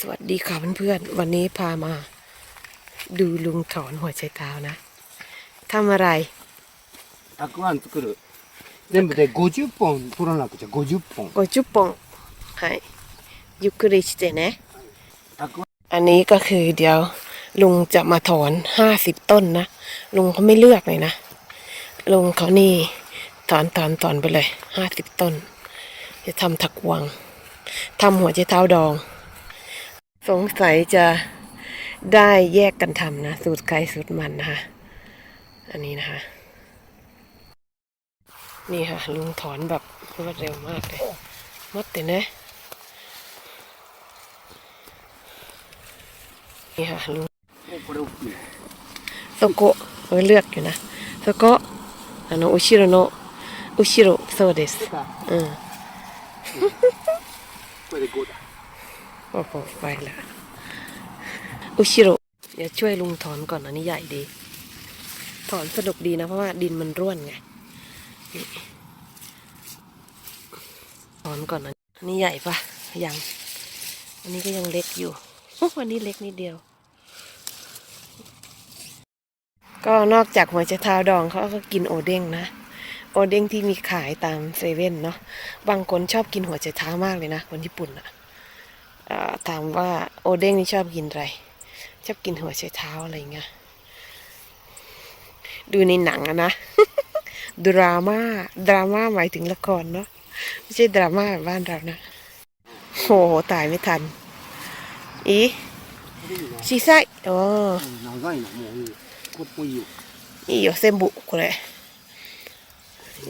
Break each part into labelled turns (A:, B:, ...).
A: สวัสดีค่ะเพื่อนๆ วันนี้พามา ดูลุงถอนหัวใจเท้านะทำอะไร
B: たくあん作る全部で50本取らなくちゃ50本
A: โกจุปปองให้ยุคริชิเตเนะ
B: たくあん
A: อันนี้ก็คือเดี๋ยว ลุงจะมาถอนห้าสิบต้นนะ ลุงเขาไม่เลือกเลยนะ ลุงเขานี่ถอนถอนถอนไปเลยห้าสิบต้น จะทำถักหวังทำหัวใจเท้าดอง สงสัยจะได้แยกกันทำนะ สูตรใครสูตรมันนะคะ อันนี้นะคะ นี่ค่ะ ลุงถอนแบบรวดเร็วมากเลยมดแต่นะนี่ค่ะลุง
B: おこれ大きいね
A: โซโกะเออเลือกอยู่นะโซโกะあの後ろの後ろそうですうん
B: これで5だ
A: โอ้โหไปละอุชิโร่เดี๋ยวช่วยลุงถอนก่อนอันนี้ใหญ่ดี ถอนสนุกดีนะเพราะว่าดินมันร่วนไงถอนก่อนนะอันนี้ใหญ่ปะยัง อันนี้ก็ยังเล็กอยู่วันนี้เล็กนิดเดียว ก็นอกจากหัวใจเท้าดองเขาก็กินโอเด้งนะโอเด้งที่มีขายตามเซเว่นเนาะบางคนชอบกินหัวใจเท้ามากเลยนะคนญี่ปุ่นอะอ่า ถามว่าโอเด้งนี่ชอบกินอะไร ชอบกินหัวใจเท้าอะไรเงี้ย ดูในหนังอะนะ ดราม่า ดราม่าหมายถึงละครเนาะ ไม่ใช่ดราม่าแบบบ้านเรานะ โห ตายไม่ทัน อี
B: これいいね
A: 小さい。おー
B: うん長いなもういいこれもいいよ
A: いいよ、全部、これ。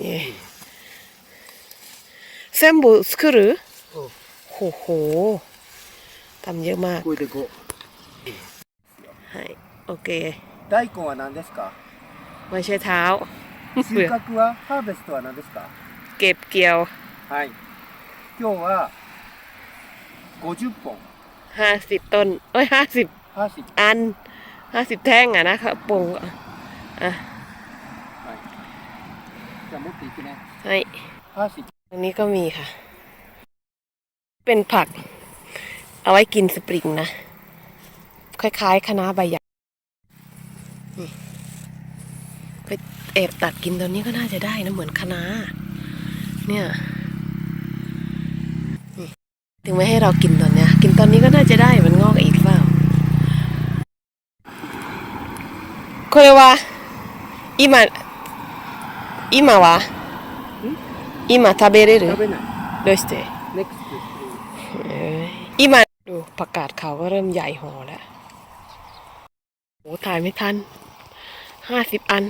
A: え全部作る
B: うん
A: ほうほう。 ทำเยอะมาก
B: これで5
A: はい。オッケー。
B: 大根は何ですか
A: ไม่ใช่เท้า
B: 収穫はハーベストは何ですか
A: เก็บเกี่ยว
B: はい今日は50本
A: ห้าสิบต้น เอ้ยห้าสิบ
B: 50
A: อันห้าสิบแท่งอะนะครับปงอ่ะ
B: はいじゃあ持っていくね
A: ให้
B: 50
A: ตรงนี้ก็มีค่ะ เป็นผัก เอาไว้กินสปริงนะ คล้ายๆคะน้าใบใหญ่นี่ไปแอบตัดกินตอนนี้ก็น่าจะได้นะ เหมือนคะน้าเนี่ยนี่ถึงไม่ให้เรากินตอนเนี้ย กินตอนนี้ก็น่าจะได้มันงอกอีกเปล่าこれは今今は今食べれる
B: 食べない
A: どうして
B: NEXT
A: ประกาศเขาก็เริ่มใหญ่ห่อแล้วโอ้ถ่ายไม่ทันห้าสิบอัน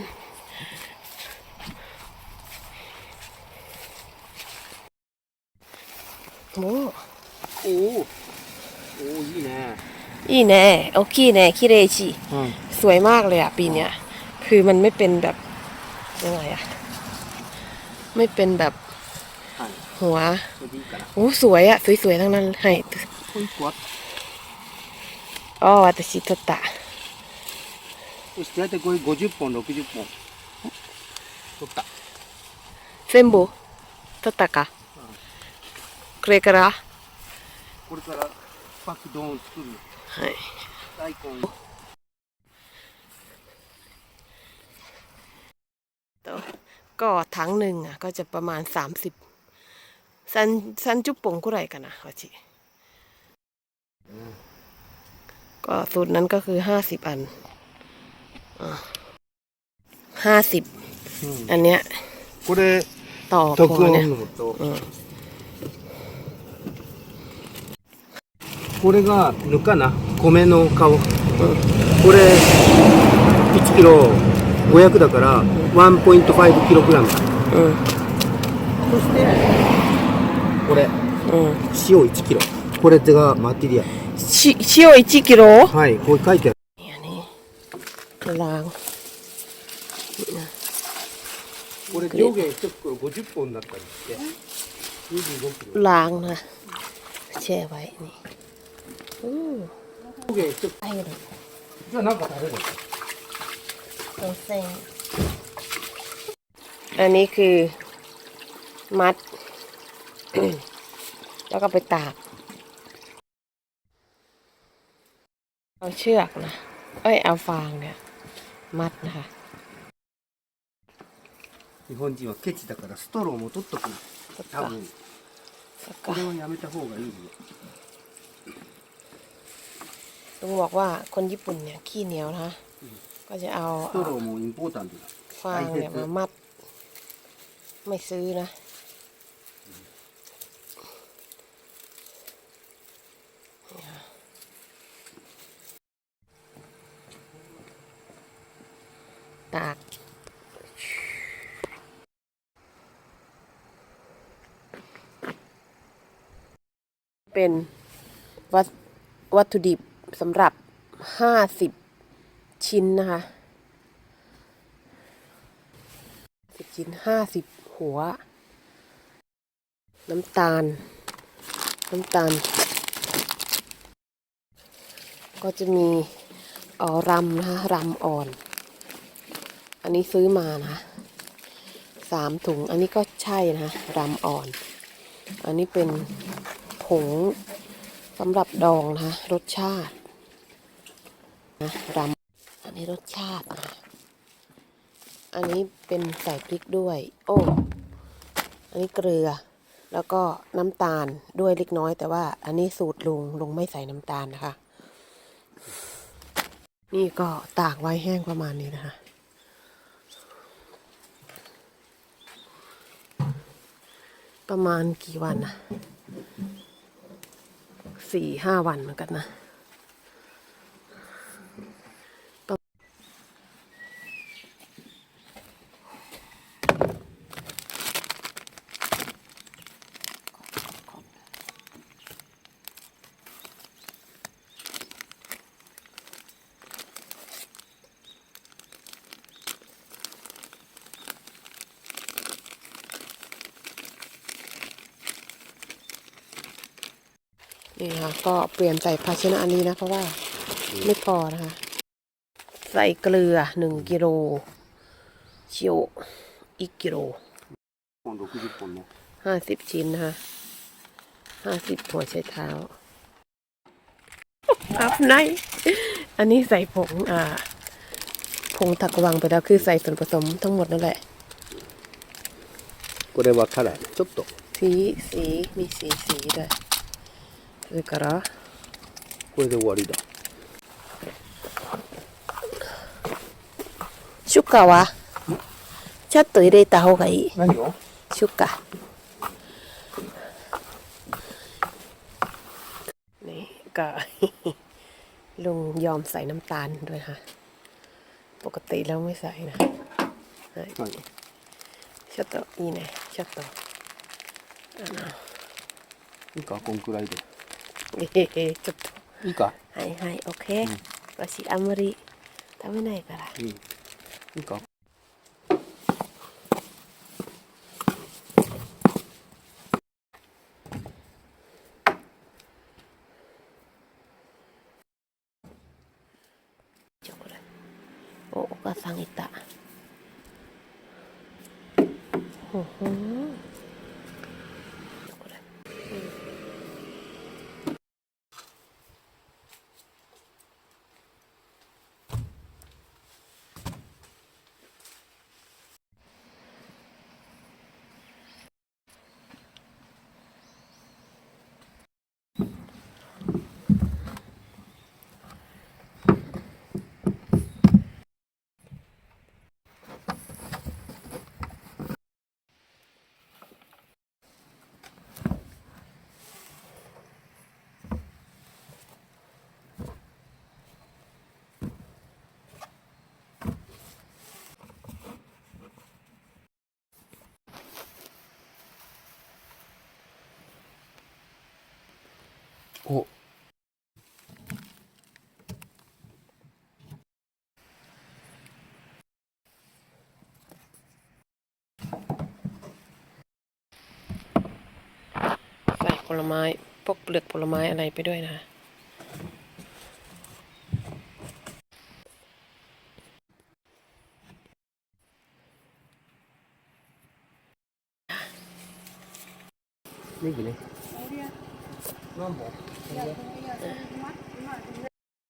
A: โอ้
B: โอ้โอ้ยแน่
A: อีแน่โอเคแน่คิ
B: เรชิ
A: สวยมากเลยอะปีเนี้ย คือมันไม่เป็นแบบยังไงอะไม่เป็นแบบหัว โอ้ สวยอะสวยๆ ทั้งนั้น ให้
B: これ1個あっ
A: อ๋อ私取った
B: そして大体これ50本60本取った
A: 全部取ったかこれから
B: これからパックドーン作る
A: はい
B: 大根
A: ก็ถังหนึ่งอ่ะ ก็จะประมาณสามสิบซันซันจุปปงกุไรกันนะวาจิ ก็สูตรนั้นก็คือห้าสิบอันห้าสิบ
B: うん、
A: อันเนี้ย
B: これ
A: ต่อ
B: 特
A: พอเนี่ย
B: 温のと、
A: うん
B: これがぬかな米の皮、これ1キロ500だから1.5キログラム
A: อืม
B: そしてこれ
A: อืม
B: 塩1キロ これがマテリア
A: し塩1กิโล
B: はいこれ書いてある
A: นี่อันนี้ล้างนี่นะ
B: これ上下1袋50本だったりして25キロ
A: ล้างนะแช่ไว้นี่อือ
B: 上下1袋
A: ไอ้เลย
B: じゃあ何か食べる
A: ตัวเส้นอันนี้คือมัด แล้วก็ไปตาก เอาเชือกนะ เอ้ย เอาฟางเนี่ย มัดนะคะ
B: 日本人はケチだからストローも取っとくの
A: そっか
B: 多分
A: そっ
B: これ
A: か
B: はやめた方がいいよ
A: ลุงบอกว่าคนญี่ปุ่นเนี่ย ขี้เหนียวนะคะ ก็จะเอา
B: ストローもインポータントだ
A: ฟางเนี่ยมามัด ไม่ซื้อนะ เป็นวัตวัตถุดิบสำหรับห้าสิบชิ้นนะคะสิบชิ้นห้าสิบหัว น้ำตาล น้ำตาล ก็จะมีออรำนะคะรำอ่อน อันนี้ซื้อมานะสามถุง อันนี้ก็ใช่นะคะรำอ่อน อันนี้เป็น งสำหรับดองนะคะรสชาตินะรำอันนี้รสชาตินะคะอันนี้เป็นใส่พริกด้วย โอ้ อันนี้เกลือ แล้วก็น้ำตาลด้วยเล็กน้อย แต่ว่าอันนี้สูตรลุงลุงไม่ใส่น้ำตาลนะคะ นี่ก็ตากไว้แห้งประมาณนี้นะคะประมาณกี่วันนะ สี่ห้าวันเหมือนกันนะ นี่นะคะก็เปลี่ยนใส่ภาชนะอันนี้นะ เพราะว่าไม่พอนะคะ ใส่เกลือหนึ่งกิโลเชียวอีกกิโล
B: 本60本ね
A: ห้าสิบชิ้นนะคะห้าสิบหัวใช้เท้าอับในอันนี้ใส่ผงอ่าผงถักวังไปแล้วคือใส่ส่วนผสมทั้งหมดนั่นแหละ
B: これはカラーちょっと
A: สีสีมีสีสีด้วย それから
B: これで終わりだ
A: シュカはちょっと入れた方がいい
B: 何を
A: シュカนี่ก็ ลุงยอมใส่น้ำตาลด้วยค่ะ ปกติแล้วไม่ใส่นะはい
B: はい
A: ちょっといいねちょっとあの
B: いいかこんくらいで
A: Cepat. Ika.
B: Hai hai, okey. Hmm. Masih
A: Amri. Tapi naik lah. Hmm. Ika. โอ้ก็สังอิตะโอ้โห โอใส่ผลไม้พวกเปลือกผลไม้อะไรไปด้วยนะ
B: นี่กี่เลย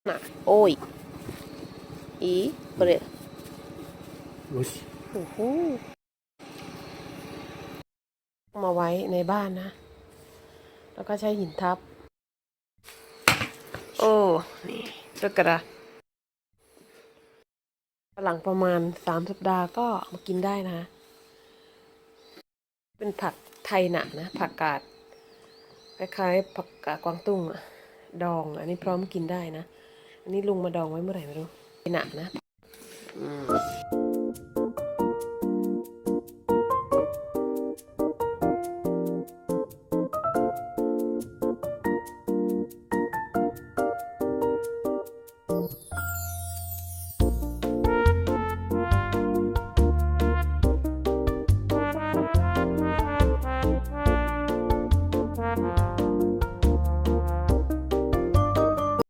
A: น่ะ โอ้ย อีこれ
B: よし
A: โอ้โหมาไว้ในบ้านนะ แล้วก็ใช้หินทับ โอ้ นี่ตะกระหลังประมาณสามสัปดาห์ก็มากินได้นะ เป็นผักไทยหนะนะ ผักกาด คล้ายๆผักกาดกวางตุ้งอะดอง อันนี้พร้อมกินได้นะ อันนี้ลุงมาดองไว้เมื่อไหร่ไม่รู้หนะนะ อืม